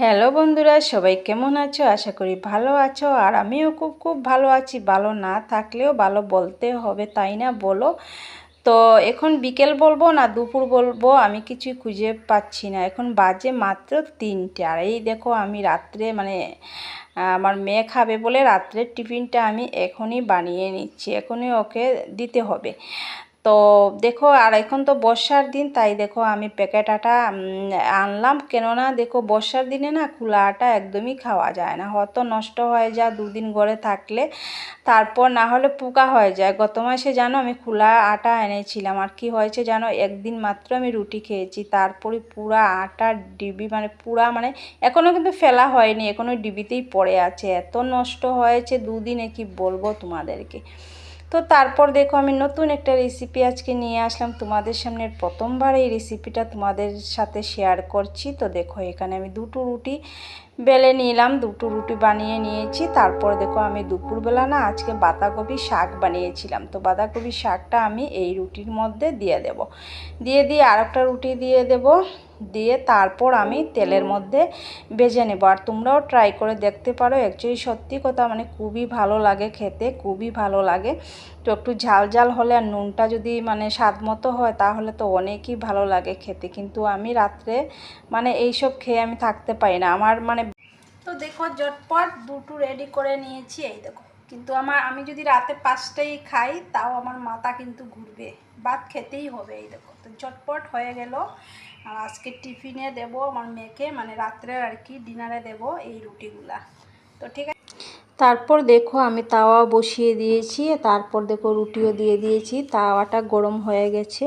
Hello বন্ধুরা, সবাই কেমন আছো? আশা করি ভালো আছো। আর আমিও খুব খুব ভালো আছি। ভালো না থাকলেও ভালো বলতে হবে, তাই না বলো? তো এখন বিকেল বলব না দুপুর বলব? আমি কিছুই খুঁজে পাচ্ছি না। এখন বাজে মাত্র তিনটে। আর এই দেখো আমি রাত্রে মানে আমার মেয়ে খাবে বলে রাত্রের টিফিনটা আমি এখনই বানিয়ে নিচ্ছি। এখনই ওকে দিতে হবে। তো দেখো, আর এখন তো বর্ষার দিন, তাই দেখো আমি প্যাকেট আটা আনলাম। কেননা দেখো, বর্ষার দিনে না খোলা আটা একদমই খাওয়া যায় না। হয়তো নষ্ট হয়ে যায় দুদিন ঘরে থাকলে, তারপর না হলে পোকা হয়ে যায়। গত মাসে জানো আমি খোলা আটা এনেছিলাম। আর কি হয়েছে জানো, একদিন মাত্র আমি রুটি খেয়েছি। তারপরে পুরা আটা ডিবি মানে পুরা মানে এখনও কিন্তু ফেলা হয়নি এখনও ডিবিতেই পড়ে আছে। এত নষ্ট হয়েছে দুদিনে, কি বলব তোমাদেরকে? তো তারপর দেখো আমি নতুন একটা রেসিপি আজকে নিয়ে আসলাম। তোমাদের সামনে প্রথমবার এই রেসিপিটা তোমাদের সাথে শেয়ার করছি। তো দেখো এখানে আমি দুটো রুটি বেলে নিলাম, দুটো রুটি বানিয়ে নিয়েছি। তারপর দেখো আমি দুপুরবেলা না আজকে বাঁধাকপি শাক বানিয়েছিলাম। তো বাঁধাকপি শাকটা আমি এই রুটির মধ্যে দিয়ে দেব। দিয়ে দিয়ে আরেকটা রুটি দিয়ে দেব। দিয়ে তারপর আমি তেলের মধ্যে ভেজে নেব। আর তোমরাও ট্রাই করে দেখতে পারো অ্যাকচুয়ালি সত্যি কথা মানে খুবই ভালো লাগে খেতে, খুবই ভালো লাগে। তো একটু ঝাল ঝাল হলে আর নুনটা যদি মানে স্বাদ মতো হয় তাহলে তো অনেকই ভালো লাগে খেতে। কিন্তু আমি রাত্রে মানে এইসব খেয়ে আমি থাকতে পারি না। আমার মানে তো দেখো জটপট দুটো রেডি করে নিয়েছি, এই দেখো। কিন্তু আমার, আমি যদি রাতে পাঁচটাই খাই, তাও আমার মাথা কিন্তু ঘুরবে। ভাত খেতেই হবে, এই দেখো। তো ঝটপট হয়ে গেল। আর আজকে টিফিনে দেব আমার মেয়েকে মানে রাত্রে আর কি ডিনারে দেব এই রুটিগুলা। তো ঠিক আছে। তারপর দেখো আমি তাওয়া বসিয়ে দিয়েছি, তারপর দেখো রুটিও দিয়ে দিয়েছি, তাওয়াটা গরম হয়ে গেছে।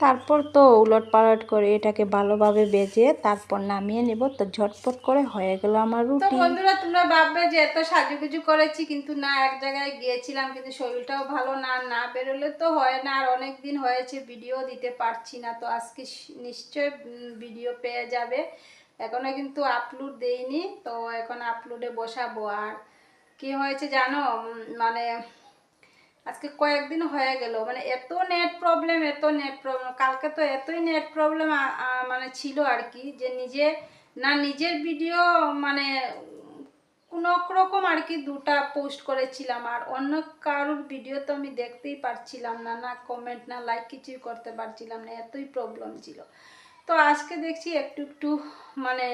তারপর তো উলট পালট করে এটাকে ভালোভাবে বেজে তারপর নামিয়ে নেব। তো ঝটপট করে হয়ে গেল আমার রুটি। বন্ধুরা তোমরা ভাববে যে এত সাজুগুজু করেছি কিন্তু না এক জায়গায় গিয়েছিলাম কিন্তু শরীরটাও ভালো না না বেরোলে তো হয় না আর অনেক দিন হয়েছে ভিডিও দিতে পারছি না তো আজকে নিশ্চয় ভিডিও পেয়ে যাবে। এখনও কিন্তু আপলোড দেইনি তো এখন আপলোডে বসাবো। আর কি হয়েছে জানো মানে আজকে কয়েকদিন হয়ে গেল মানে এত নেট প্রবলেম এত নেট প্রবলেম কালকে তো এতই নেট প্রবলেম মানে ছিল আর কি, যে নিজে, না নিজের ভিডিও মানে কোনো রকম আর কি দুটা পোস্ট করেছিলাম, আর অন্য কারোর ভিডিও তো আমি দেখতেই পারছিলাম না না কমেন্ট না লাইক কিছুই করতে পারছিলাম না, এতই প্রবলেম ছিল। তো আজকে দেখছি একটু একটু মানে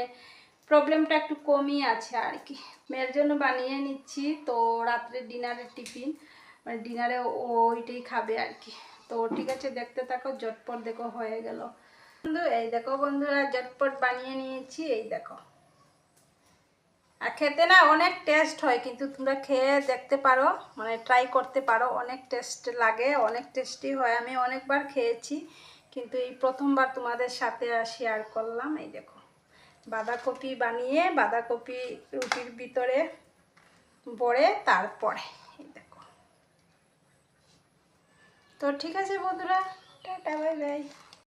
প্রবলেমটা একটু কমই আছে আর কি। মেয়ের জন্য বানিয়ে নিচ্ছি, তো রাত্রে ডিনারের টিফিন মানে ডিনারে ওইটাই খাবে আর কি তো ঠিক আছে, দেখতে থাকো জটপট দেখো হয়ে গেল। বন্ধু, এই দেখো বন্ধুরা জটপট বানিয়ে নিয়েছি, এই দেখো। আর খেতে না অনেক টেস্ট হয়, কিন্তু তোমরা খেয়ে দেখতে পারো মানে ট্রাই করতে পারো, অনেক টেস্ট লাগে, অনেক টেস্টি হয়। আমি অনেকবার খেয়েছি, কিন্তু এই প্রথমবার তোমাদের সাথে শেয়ার করলাম, এই দেখো। বাঁধাকপি বানিয়ে, বাঁধাকপি রুটির ভিতরে বড়ে তারপরে এই দেখো তো ঠিক আছে বন্ধুরা টাটা বাই বাই।